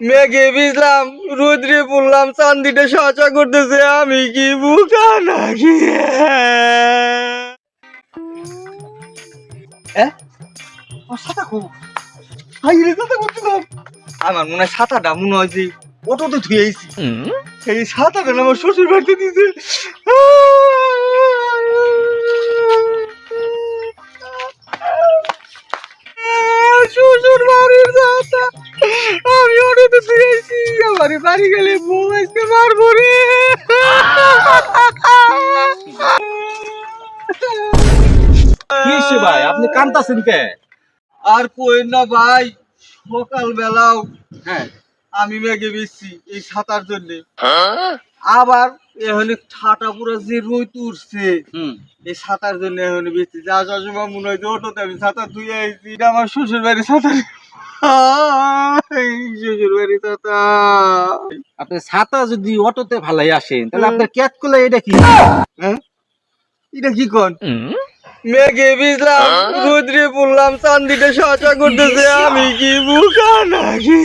মেঘে ভিজলাম রোদ্রে পড়লাম চান্দিটা সাচা করতেছে আমি কি বুকা নাকি? আমার মনে হয় সাঁতারটা মনে হয় যে অটোতে ধুয়ে আইছি। সেই সাঁতারটা আমার শ্বশুর বাড়িতে দিছে। শ্বশুর বাড়ির সাঁতার বাড়ি গেলে বউ আজকে মারবো রে। ভাই? আপনি কান্তাছেন কে? আর কই না ভাই সকাল বেলাও হ্যাঁ। আমি মেঘে বেশি এই সাঁতার জন্য। আবার এখানে ঠাটা পুরো যে রই তুলছে হুম। এই সাঁতার জন্য এখানে বেশি। যা যা মনে হয় যে অটোতে আমি সাঁতার ধুয়ে আইছি এটা আমার শ্বশুর বাড়ি সাঁতার। এই শ্বশুর আপনি ছাতা যদি অটোতে ভালাই আসেন তাহলে আপনার ক্যাট করলে এটা কি? হ্যাঁ? এটা কি কন? মেঘে ভিজলাম রুদ্রে পড়লাম চান্দিতে সাচা করতেছে আমি কি বুকা নাকি?